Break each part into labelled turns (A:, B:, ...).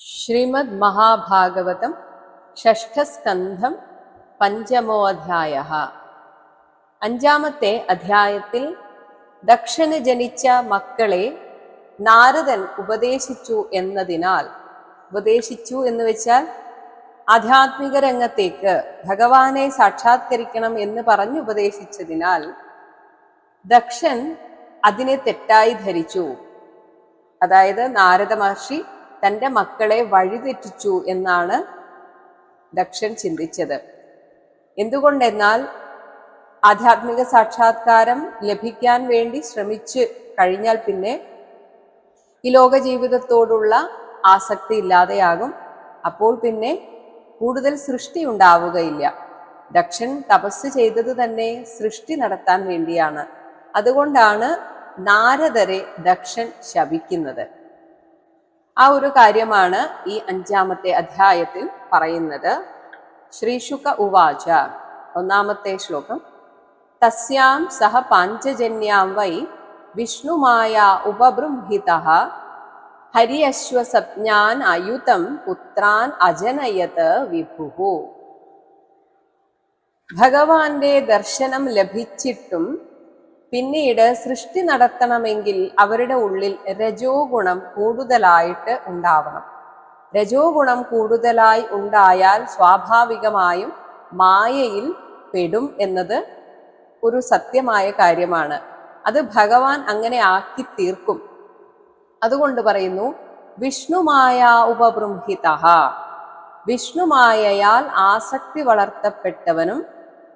A: ശ്രീമദ് മഹാഭാഗവതം ഷഷ്ഠസ്കന്ധം പഞ്ചമോധ്യായ. അഞ്ചാമത്തെ അധ്യായത്തിൽ ദക്ഷന് ജനിച്ച മക്കളെ നാരദൻ ഉപദേശിച്ചു എന്നതിനാൽ ഉപദേശിച്ചു എന്ന് വെച്ചാൽ ആധ്യാത്മിക രംഗത്തേക്ക് ഭഗവാനെ സാക്ഷാത്കരിക്കണം എന്ന് പറഞ്ഞു ഉപദേശിച്ചതിനാൽ ദക്ഷൻ അതിനെ തെറ്റായി ധരിച്ചു. അതായത് നാരദ മഹർഷി തന്റെ മക്കളെ വഴിതെറ്റിച്ചു എന്നാണ് ദക്ഷൻ ചിന്തിച്ചത്. എന്തുകൊണ്ടെന്നാൽ ആധ്യാത്മിക സാക്ഷാത്കാരം ലഭിക്കാൻ വേണ്ടി ശ്രമിച്ച് കഴിഞ്ഞാൽ പിന്നെ ഈ ലോക ജീവിതത്തോടുള്ള ആസക്തി ഇല്ലാതെയാകും. അപ്പോൾ പിന്നെ കൂടുതൽ സൃഷ്ടി ഉണ്ടാവുകയില്ല. ദക്ഷൻ തപസ് ചെയ്തത് തന്നെ സൃഷ്ടി നടത്താൻ വേണ്ടിയാണ്. അതുകൊണ്ടാണ് നാരദരെ ദക്ഷൻ ശപിക്കുന്നത്. ആ ഒരു കാര്യമാണ് ഈ അഞ്ചാമത്തെ അധ്യായത്തിൽ പറയുന്നത്. ശ്രീശുക ഉവാച ഒന്നാമത്തെ ശ്ലോകം. തസ്യാം സഹ പാഞ്ചജന്യാം വൈ വിഷ്ണുമായ ഉപബൃംഹിത. ഹരിയശ്വസജ്ഞാൻ അയുതം പുത്രാൻ അജനയത് വിഭുഹു. ഭഗവാന്റെ ദർശനം ലഭിച്ചിട്ടും പിന്നീട് സൃഷ്ടി നടത്തണമെങ്കിൽ അവരുടെ ഉള്ളിൽ രജോ ഗുണം കൂടുതലായിട്ട് ഉണ്ടാവണം. രജോ ഗുണം കൂടുതലായി ഉണ്ടായാൽ സ്വാഭാവികമായും മായയിൽ പെടും എന്നത് ഒരു സത്യമായ കാര്യമാണ്. അത് ഭഗവാൻ അങ്ങനെ ആക്കി തീർക്കും അതുകൊണ്ട് പറയുന്നു വിഷ്ണുമായ ഉപബൃംഹിത. വിഷ്ണുമായയാൽ ആസക്തി വളർത്തപ്പെട്ടവനും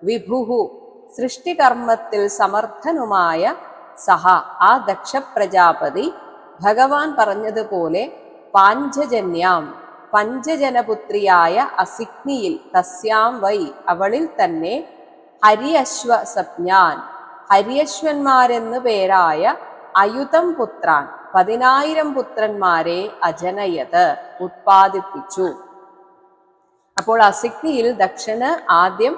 A: വിഭുഹു. സൃഷ്ടികർമ്മത്തിൽ സമർത്ഥനുമായ സഹ ആ ദക്ഷ പ്രജാപതി ഭഗവാൻ പറഞ്ഞതുപോലെ പാഞ്ചജന്യാം പഞ്ചജനപുത്രിയായ അസിഗ്നിയിൽ തസ്യാം വൈ അവളിൽ തന്നെ ഹരിയശ്വ സജ്ഞാൻ ഹരിയശ്വന്മാരെന്നു പേരായ അയുതം പുത്രാൻ പതിനായിരം പുത്രന്മാരെ അജനയത് ഉത്പാദിപ്പിച്ചു. അപ്പോൾ അസിഗ്നിയിൽ ദക്ഷന് ആദ്യം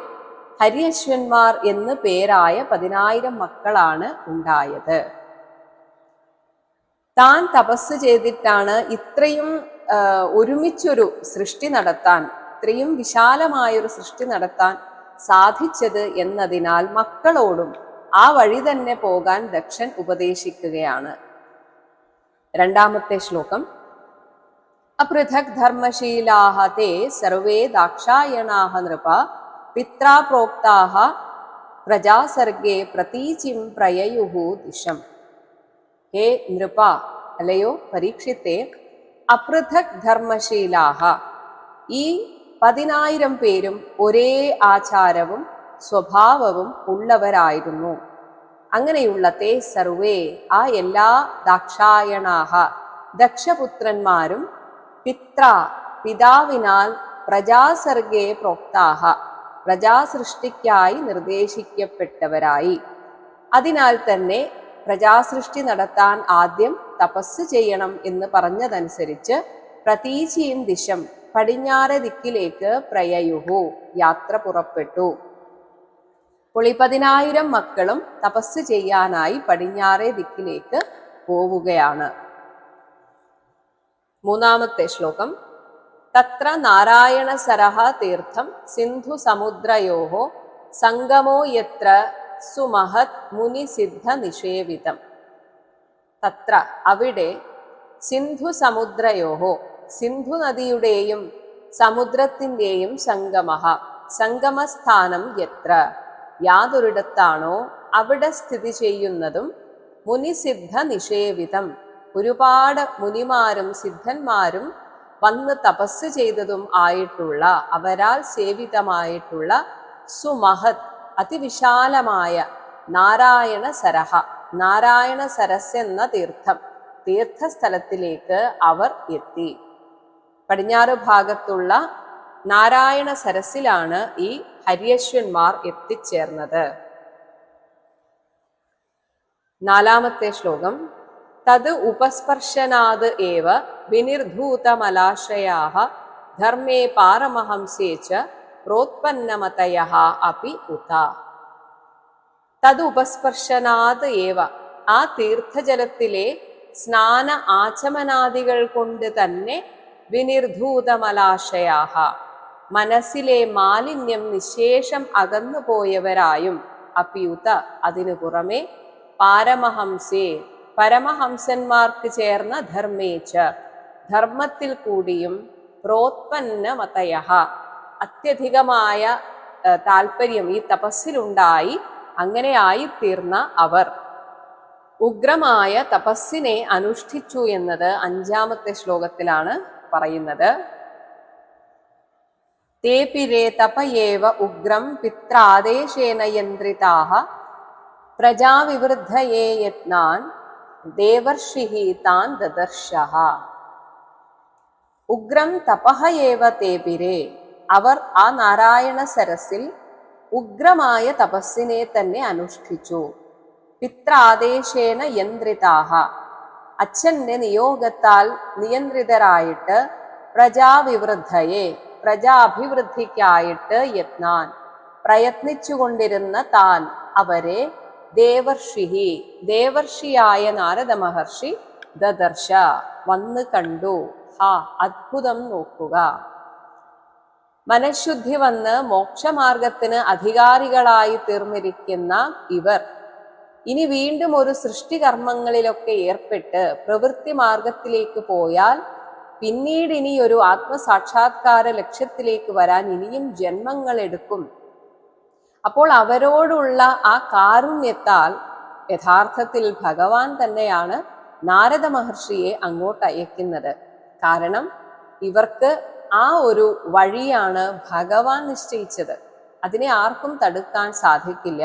A: ഹരിയശ്വന്മാർ എന്ന് പേരായ പതിനായിരം മക്കളാണ് ഉണ്ടായത്. താൻ തപസ് ചെയ്തിട്ടാണ് ഇത്രയും ഒരുമിച്ചൊരു സൃഷ്ടി നടത്താൻ ഇത്രയും വിശാലമായൊരു സൃഷ്ടി നടത്താൻ സാധിച്ചത് എന്നതിനാൽ മക്കളോടും ആ വഴി തന്നെ പോകാൻ ദക്ഷൻ ഉപദേശിക്കുകയാണ്. രണ്ടാമത്തെ ശ്ലോകം. അപൃഥക് ധർമ്മശീലാഹ തേ സർവേ ദാക്ഷായണാഹ നൃപ പിത്രാ പ്രോക്താഹ പ്രജാസർഗേ പ്രതീചിം പ്രയയുഹു ദിശം. ഹേ നൃപ അല്ലയോ പരീക്ഷിത്തെ അപൃഥക് ധർമ്മശീലാഹ. ഈ പതിനായിരം പേരും ഒരേ ആചാരവും സ്വഭാവവും ഉള്ളവരായിരുന്നു. അങ്ങനെയുള്ള തേ സർവേ ആ എല്ലാ ദാക്ഷായണാഹ ദക്ഷപുത്രന്മാരും പിത്ര പിതാവിനാൽ പ്രജാസർഗേ പ്രോക്താഹ. പ്രജാസൃഷ്ടിക്കായി നിർദ്ദേശിക്കപ്പെട്ടവരായി. അതിനാൽ തന്നെ പ്രജാസൃഷ്ടി നടത്താൻ ആദ്യം തപസ് ചെയ്യണം എന്ന് പറഞ്ഞതനുസരിച്ച് പ്രതീചിയും ദിശം പടിഞ്ഞാറ് ദിക്കിലേക്ക് പ്രയയുഹു യാത്ര പുറപ്പെട്ടു. അപ്പോൾ ഈ പതിനായിരം മക്കളും തപസ് ചെയ്യാനായി പടിഞ്ഞാറേ ദിക്കിലേക്ക് പോവുകയാണ്. മൂന്നാമത്തെ ശ്ലോകം. തത്ര നാരായണ സരഹ തീർത്ഥം സിന്ധു സമുദ്രയോ സംഗമോ യത്ര സുമഹത് മുനിസിദ്ധ നിഷേവിതം. തത്ര അവിടെ സിന്ധു സമുദ്രയോ സിന്ധു നദിയുടെയും സമുദ്രത്തിന്റെയും സംഗമ സംഗമസ്ഥാനം എത്ര യാതൊരിടത്താണോ അവിടെ സ്ഥിതി ചെയ്യുന്നതും മുനിസിദ്ധ നിഷേവിതം. ഒരുപാട് മുനിമാരും സിദ്ധന്മാരും വന്ന് തപസ് ചെയ്തതും ആയിട്ടുള്ള അവരാൽ സേവിതമായിട്ടുള്ള സുമഹത് അതിവിശാലമായ നാരായണ സരഹ നാരായണ സരസ് എന്ന തീർത്ഥം തീർത്ഥസ്ഥലത്തിലേക്ക് അവർ എത്തി. പടിഞ്ഞാറ് ഭാഗത്തുള്ള നാരായണ സരസിലാണ് ഈ ഹരിയശ്വന്മാർ എത്തിച്ചേർന്നത്. നാലാമത്തെ ശ്ലോകം തത് ഉപസ്പർശനാത് ഏവ വിനിർധൂതമലാശയാ ധർമ്മേ പാരമഹംസേ ച പ്രോത്പന്നമതയ അപ്പി ഉത. തത് ഉപസ്പർശനാത് ഏവ ആ തീർത്ഥജലത്തിലെ സ്നാന ആചമനാദികൾ കൊണ്ട് തന്നെ വിനിർധൂതമലാശയാഹ മനസ്സിലെ മാലിന്യം നിശേഷം അകന്നുപോയവരായും അപ്പിയുത അതിനു പുറമെ പാരമഹംസേ പരമഹംസന്മാർക്ക് ചേർന്ന ധർമ്മേച്ച. ധർമ്മത്തിൽ കൂടിയും പ്രോത്പന്നമതയ അത്യധികമായ ഏഹ്, താല്പര്യം ഈ തപസ്സിലുണ്ടായി അങ്ങനെയായി തീർന്ന അവർ. ഉഗ്രമായ തപസ്സിനെ അനുഷ്ഠിച്ചു എന്നത് അഞ്ചാമത്തെ ശ്ലോകത്തിലാണ് പറയുന്നത്. തപയേവ ഉഗ്രം പിത്രാദേശേന യന്ത്രിതാഹ. പ്രജാവിവൃദ്ധയേ യത്നാൻ. ദേവർഷിഃ താൻ ദദർശ ഉഗ്രം തപഹ ഏവ തേപിരേ അവർ ആ നാരായണ സരസിൽ ഉഗ്രമായ തപസ്സിനെ തന്നെ അനുഷ്ഠിച്ചു. പിത്രാദേശേന യന്ത്രിതാഹ. അച്ഛന്റെ നിയോഗത്താൽ നിയന്ത്രിതരായിട്ട് പ്രജാവിവൃദ്ധയെ പ്രജാഭിവൃദ്ധിക്കായിട്ട് യത്നാൻ. പ്രയത്നിച്ചുകൊണ്ടിരുന്ന താൻ അവരെ ദേവർഷിഹി ദേവർഷിയായ നാരദ മഹർഷി ദദർശ വന്ന് കണ്ടു. ഹാ അത്ഭുതം നോക്കുക. മനഃശുദ്ധി വന്ന് മോക്ഷമാർഗത്തിന് അധികാരികളായി തീർന്നിരിക്കുന്ന ഇവർ. ഇനി വീണ്ടും ഒരു സൃഷ്ടികർമ്മങ്ങളിലൊക്കെ ഏർപ്പെട്ട് പ്രവൃത്തി മാർഗത്തിലേക്ക് പോയാൽ പിന്നീട് ഇനി ഒരു ആത്മസാക്ഷാത്കാര ലക്ഷ്യത്തിലേക്ക് വരാൻ ഇനിയും ജന്മങ്ങൾ എടുക്കും. അപ്പോൾ അവരോടുള്ള ആ കാരുണ്യത്താൽ യഥാർത്ഥത്തിൽ ഭഗവാൻ തന്നെയാണ് നാരദ മഹർഷിയെ അങ്ങോട്ട് അയക്കുന്നത്. കാരണം ഇവർക്ക് ആ ഒരു വഴിയാണ് ഭഗവാൻ നിശ്ചയിച്ചത്. അതിനെ ആർക്കും തടുക്കാൻ സാധിക്കില്ല.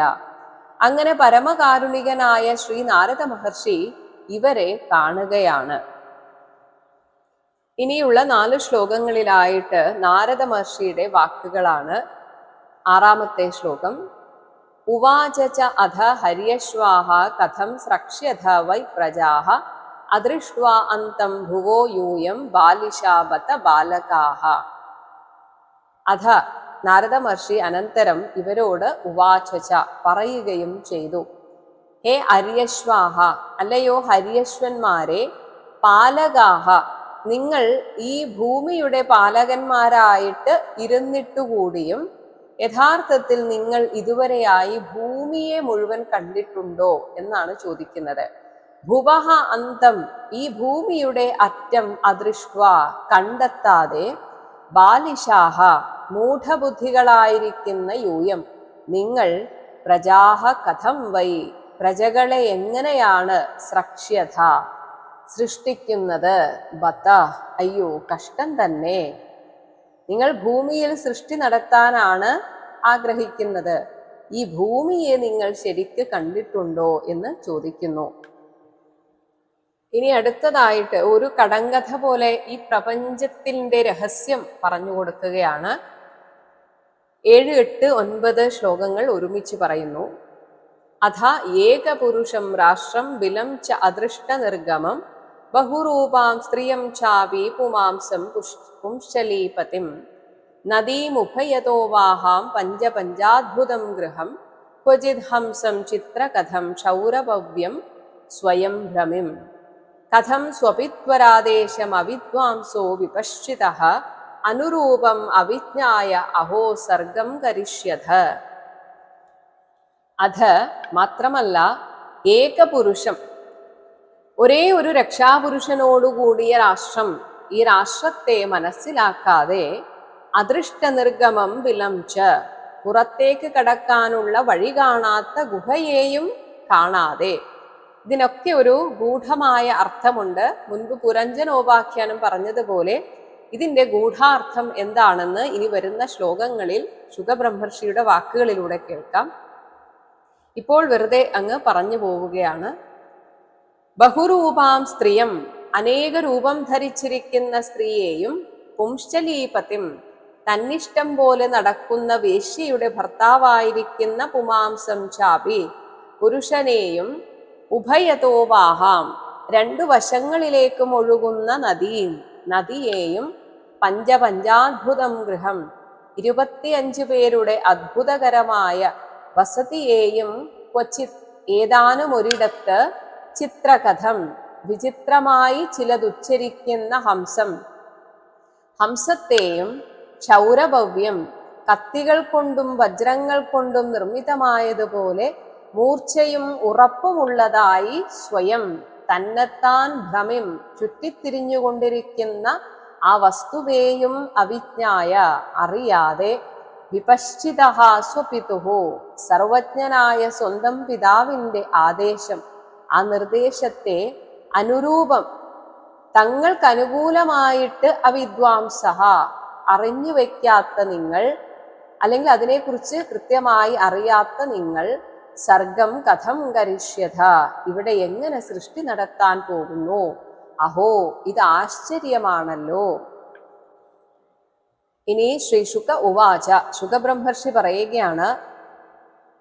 A: അങ്ങനെ പരമകാരുണികനായ ശ്രീ നാരദ മഹർഷി ഇവരെ കാണുകയാണ്. ഇനിയുള്ള നാല് ശ്ലോകങ്ങളിലായിട്ട് നാരദ മഹർഷിയുടെ വാക്കുകളാണ് ആറാമത്തെ ശ്ലോകം. ഉവാച അധ ഹര്യശ്വാഹ കഥം സ്രക്ഷ്യഥ വൈ പ്രജാഹ. അദൃഷ്ട്വാ അന്തം ഭുവോ യൂയം ബാലിശാബത ബാലകാഹ. അധ നാരദ മഹർഷി അനന്തരം ഇവരോട് ഉവാചച പറയുകയും ചെയ്തു. ഹേ അര്യശ്വാഹ അല്ലയോ ഹര്യശ്വന്മാരെ പാലകാഹ നിങ്ങൾ ഈ ഭൂമിയുടെ പാലകന്മാരായിട്ട് ഇരുന്നിട്ടുകൂടിയും യഥാർത്ഥത്തിൽ നിങ്ങൾ ഇതുവരെയായി ഭൂമിയെ മുഴുവൻ കണ്ടിട്ടുണ്ടോ എന്നാണ് ചോദിക്കുന്നത്. ഭുവഹ അന്തം ഈ ഭൂമിയുടെ അറ്റം അദൃഷ്ട കണ്ടെത്താതെ ബാലിശാഹ മൂഢബുദ്ധികളായിരിക്കുന്ന യൂയം. നിങ്ങൾ പ്രജാഹ കഥം വൈ പ്രജകളെ എങ്ങനെയാണ് സ്രക്ഷ്യത സൃഷ്ടിക്കുന്നത്? ബത്ത അയ്യോ കഷ്ടം തന്നെ. നിങ്ങൾ ഭൂമിയിൽ സൃഷ്ടി നടത്താനാണ് ആഗ്രഹിക്കുന്നത്. ഈ ഭൂമിയെ നിങ്ങൾ ശരിക്ക് കണ്ടിട്ടുണ്ടോ എന്ന് ചോദിക്കുന്നു. ഇനി അടുത്തതായിട്ട് ഒരു കടങ്കഥ പോലെ ഈ പ്രപഞ്ചത്തിന്റെ രഹസ്യം പറഞ്ഞു കൊടുക്കുകയാണ്. ഏഴ് എട്ട് ഒൻപത് ശ്ലോകങ്ങൾ ഒരുമിച്ച് പറയുന്നു. അഥ ഏകപുരുഷം രാഷ്ട്രം ബിലം ച അദൃഷ്ട നിർഗമം ബഹുരൂപാം സ്ത്രിയം ചാപി പുമാംസം പുംശലീപതിം നദീമുഭയതോ വാഹാം പഞ്ചപഞ്ചാദ്ഭുതം ഗൃഹം. ക്വചിത് ഹംസം ചിത്രകഥം ക്ഷൗരഭവ്യം സ്വയം ഭ്രമിം. കഥം സ്വപിത്വരാദേശമവിദ്വാംസോ വിപശ്ചിത. അനുരൂപം അവിജ്ഞായ അഹോ സർഗം കരിഷ്യഥ അധ മാത്രമല്ല ഏകപുരുഷം ഒരേ ഒരു രക്ഷാപുരുഷനോടുകൂടിയ രാഷ്ട്രം ഈ രാഷ്ട്രത്തെ മനസ്സിലാക്കാതെ അദൃഷ്ട നിർഗമം വിലംച പുറത്തേക്ക് കടക്കാനുള്ള വഴി കാണാത്ത ഗുഹയെയും കാണാതെ. ഇതിനൊക്കെ ഒരു ഗൂഢമായ അർത്ഥമുണ്ട്. മുൻപ് പുരഞ്ജനോപാഖ്യാനം പറഞ്ഞതുപോലെ ഇതിന്റെ ഗൂഢാർത്ഥം എന്താണെന്ന് ഇനി വരുന്ന ശ്ലോകങ്ങളിൽ ശുഖബ്രഹ്മർഷിയുടെ വാക്കുകളിലൂടെ കേൾക്കാം. ഇപ്പോൾ വെറുതെ അങ്ങ് പറഞ്ഞു പോവുകയാണ്. ബഹുരൂപാം സ്ത്രീയം അനേക രൂപം ധരിച്ചിരിക്കുന്ന സ്ത്രീയെയും പുംശ്ചലീപതിം തന്നിഷ്ടം പോലെ നടക്കുന്ന വേശ്യയുടെ ഭർത്താവായിരിക്കുന്ന പുമാംസം ചാപി പുരുഷനെയും ഉഭയതോ വാഹാം രണ്ടു വശങ്ങളിലേക്കും ഒഴുകുന്ന നദിയും നദിയെയും പഞ്ചപഞ്ചാത്ഭുതം ഗൃഹം. ഇരുപത്തിയഞ്ചു പേരുടെ അത്ഭുതകരമായ വസതിയെയും കൊച്ചി ഏതാനും ഒരിടത്ത് ചിത്രകഥം. വിചിത്രമായി ചിലതുച്ചരിക്കുന്ന ഹംസം. ഹംസത്തെയും ക്ഷൗരഭവ്യം കത്തികൾ കൊണ്ടും വജ്രങ്ങൾ കൊണ്ടും നിർമ്മിതമായതുപോലെ മൂർച്ചയും ഉറപ്പുമുള്ളതായി സ്വയം തന്നെത്താൻ ഭ്രമിം ചുറ്റിത്തിരിഞ്ഞുകൊണ്ടിരിക്കുന്ന ആ വസ്തുവേയും അവിജ്ഞായ അറിയാതെ വിപശ്ചിത സ്വപിതുഹു സർവജ്ഞനായ സ്വന്തം പിതാവിന്റെ ആദേശം ആ നിർദ്ദേശത്തെ അനുരൂപം തങ്ങൾക്ക് അനുകൂലമായിട്ട് അവിദ്വാംസ അറിഞ്ഞു വെക്കാത്ത നിങ്ങൾ അല്ലെങ്കിൽ അതിനെക്കുറിച്ച് കൃത്യമായി അറിയാത്ത നിങ്ങൾ സർഗം കഥം കരിഷ്യത ഇവിടെ എങ്ങനെ സൃഷ്ടി നടത്താൻ പോകുന്നു? അഹോ ഇത് ആശ്ചര്യമാണല്ലോ. ഇനി ശ്രീ ശുക ഉവാച ശുഖബ്രഹ്മർഷി പറയുകയാണ്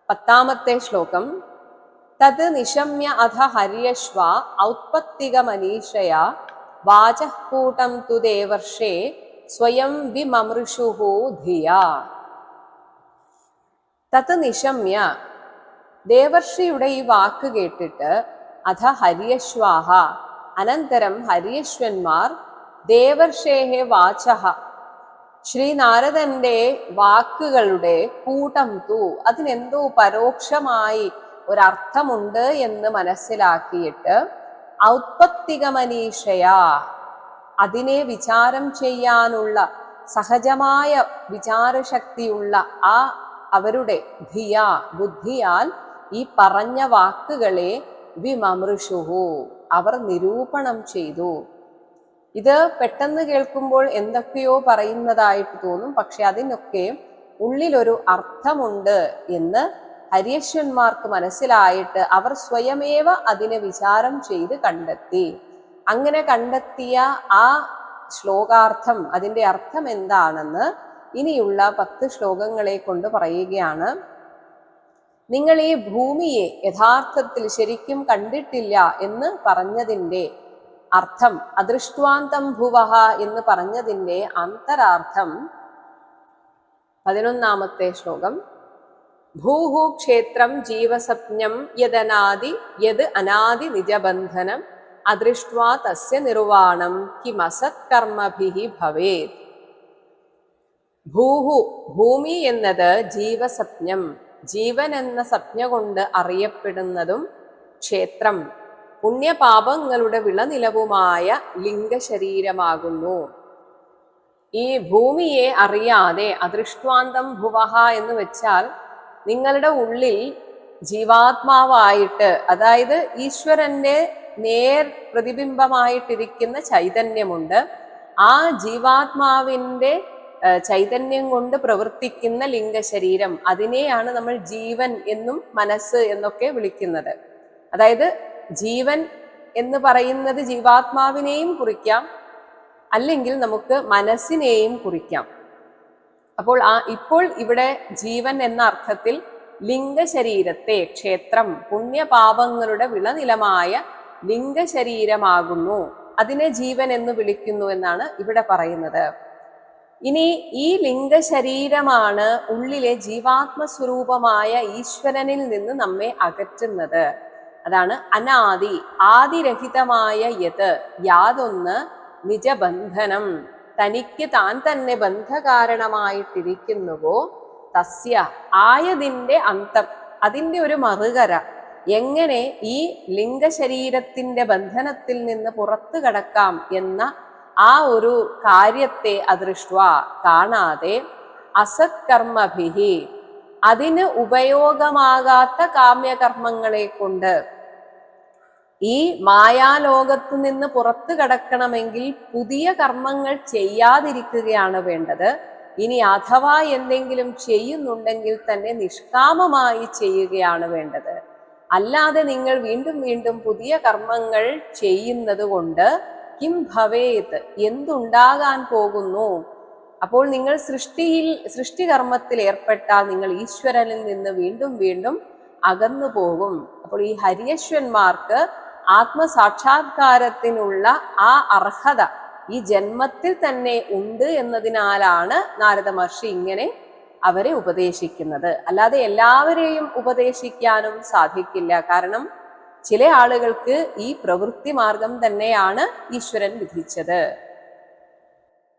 A: പത്താമത്തെ ശ്ലോകം. തത് നിശമ്യ അധ ഹര്യശ്വ ഔത്പത്തികമനീഷയ വാചഃകൂട്ടം തു ദേവർഷേ സ്വയം വിമമൃഷുഹു ധിയ. തത് നിശമ്യ ദേവർഷിയുടെ ഈ വാക്ക് കേട്ടിട്ട് അധ ഹര്യശ്വാഹ അനന്തരം ഹര്യശ്വന്മാർ ദേവർഷേഹെ വാചഹ ശ്രീനാരദന്റെ വാക്കുകളുടെ കൂട്ടം തു അതിനെന്തോ പരോക്ഷമായി ഒരർത്ഥമുണ്ട് എന്ന് മനസ്സിലാക്കിയിട്ട് ഔത്പത്തികമനീഷയ അതിനെ വിചാരം ചെയ്യാനുള്ള സഹജമായ വിചാരശക്തിയുള്ള ആ അവരുടെ ധിയ ബുദ്ധിയാൽ ഈ പറഞ്ഞ വാക്കുകളെ വിമമൃഷുഹു അവർ നിരൂപണം ചെയ്തു. ഇത് പെട്ടെന്ന് കേൾക്കുമ്പോൾ എന്തൊക്കെയോ പറയുന്നതായിട്ട് തോന്നും. പക്ഷെ അതിനൊക്കെ ഉള്ളിലൊരു അർത്ഥമുണ്ട് എന്ന് ഹരിയശ്വന്മാർക്ക് മനസ്സിലായിട്ട് അവർ സ്വയമേവ അതിനെ വിചാരം ചെയ്ത് കണ്ടെത്തി. അങ്ങനെ കണ്ടെത്തിയ ആ ശ്ലോകാർത്ഥം അതിന്റെ അർത്ഥം എന്താണെന്ന് ഇനിയുള്ള പത്ത് ശ്ലോകങ്ങളെ കൊണ്ട് പറയുകയാണ്. നിങ്ങൾ ഈ ഭൂമിയെ യഥാർത്ഥത്തിൽ ശരിക്കും കണ്ടിട്ടില്ല എന്ന് പറഞ്ഞതിന്റെ അർത്ഥം അദൃഷ്ടാന്തം ഭുവഹ എന്ന് പറഞ്ഞതിന്റെ അന്തരാർത്ഥം പതിനൊന്നാമത്തെ ശ്ലോകം. ഭൂഹു ക്ഷേത്രം യദനാദി യത് അനാദി നിജബന്ധനം അദൃഷ്ട്വാ തസ്യ നിർവാണം കിമസത് കർമ്മഭിഹി ഭവേത്. ഭൂഹു ഭൂമി എന്നത് ജീവസപ്നം ജീവൻ എന്ന സപ്ന കൊണ്ട് അറിയപ്പെടുന്നതും ക്ഷേത്രം പുണ്യപാപങ്ങളുടെ വിളനിലവുമായ ലിംഗശരീരമാകുന്നു. ഈ ഭൂമിയെ അറിയാതെ അദൃഷ്ടാന്തം ഭുവഹ എന്ന് വെച്ചാൽ നിങ്ങളുടെ ഉള്ളിൽ ജീവാത്മാവായിട്ട് അതായത് ഈശ്വരന്റെ നേർ പ്രതിബിംബമായിട്ടിരിക്കുന്ന ചൈതന്യമുണ്ട്. ആ ജീവാത്മാവിന്റെ ചൈതന്യം കൊണ്ട് പ്രവർത്തിക്കുന്ന ലിംഗശരീരം അതിനെയാണ് നമ്മൾ ജീവൻ എന്നും മനസ്സ് എന്നൊക്കെ വിളിക്കുന്നത്. അതായത് ജീവൻ എന്ന് പറയുന്നത് ജീവാത്മാവിനെയും കുറിക്കാം അല്ലെങ്കിൽ നമുക്ക് മനസ്സിനെയും കുറിക്കാം. അപ്പോൾ ആ ഇപ്പോൾ ഇവിടെ ജീവൻ എന്ന അർത്ഥത്തിൽ ലിംഗശരീരത്തെ ക്ഷേത്രം പുണ്യപാപങ്ങളുടെ വിളനിലമായ ലിംഗശരീരമാകുന്നു. അതിനെ ജീവൻ എന്ന് വിളിക്കുന്നു എന്നാണ് ഇവിടെ പറയുന്നത്. ഇനി ഈ ലിംഗശരീരമാണ് ഉള്ളിലെ ജീവാത്മസ്വരൂപമായ ഈശ്വരനിൽ നിന്ന് നമ്മെ അകറ്റുന്നത്. അതാണ് അനാദി ആദിരഹിതമായ യത് യാതൊന്ന് നിജബന്ധനം. തനിക്ക് താൻ തന്നെ ബന്ധകാരണമായിട്ടിരിക്കുന്നുവോ? തസ്യ ആയതിന്റെ അന്തം അതിന്റെ ഒരു മറുകര. എങ്ങനെ ഈ ലിംഗശരീരത്തിന്റെ ബന്ധനത്തിൽ നിന്ന് പുറത്തു കടക്കാം എന്ന ആ ഒരു കാര്യത്തെ അദൃഷ്ട കാണാതെ അസത്കർമ്മഭിഹി. അതിന് ഉപയോഗമാകാത്ത കാമ്യകർമ്മങ്ങളെ കൊണ്ട് ഈ മായാലോകത്തു നിന്ന് പുറത്തു കടക്കണമെങ്കിൽ പുതിയ കർമ്മങ്ങൾ ചെയ്യാതിരിക്കുകയാണ് വേണ്ടത്. ഇനി അഥവാ എന്തെങ്കിലും ചെയ്യുന്നുണ്ടെങ്കിൽ തന്നെ നിഷ്കാമമായി ചെയ്യുകയാണ് വേണ്ടത്. അല്ലാതെ നിങ്ങൾ വീണ്ടും വീണ്ടും പുതിയ കർമ്മങ്ങൾ ചെയ്യുന്നത് കൊണ്ട് കിം ഭവേത് എന്തുണ്ടാകാൻ പോകുന്നു? അപ്പോൾ നിങ്ങൾ സൃഷ്ടിയിൽ സൃഷ്ടികർമ്മത്തിൽ ഏർപ്പെട്ടാൽ നിങ്ങൾ ഈശ്വരനിൽ നിന്ന് വീണ്ടും വീണ്ടും അകന്നു പോകും അപ്പോൾ ഈ ഹരിയശ്വന്മാർക്ക് ആത്മസാക്ഷാത്കാരത്തിനുള്ള ആ അർഹത ഈ ജന്മത്തിൽ തന്നെ ഉണ്ട് എന്നതിനാലാണ് നാരദ മഹർഷി ഇങ്ങനെ അവരെ ഉപദേശിക്കുന്നത്. അല്ലാതെ എല്ലാവരെയും ഉപദേശിക്കാനും സാധിക്കില്ല. കാരണം ചില ആളുകൾക്ക് ഈ പ്രവൃത്തി മാർഗം തന്നെയാണ് ഈശ്വരൻ വിധിച്ചത്.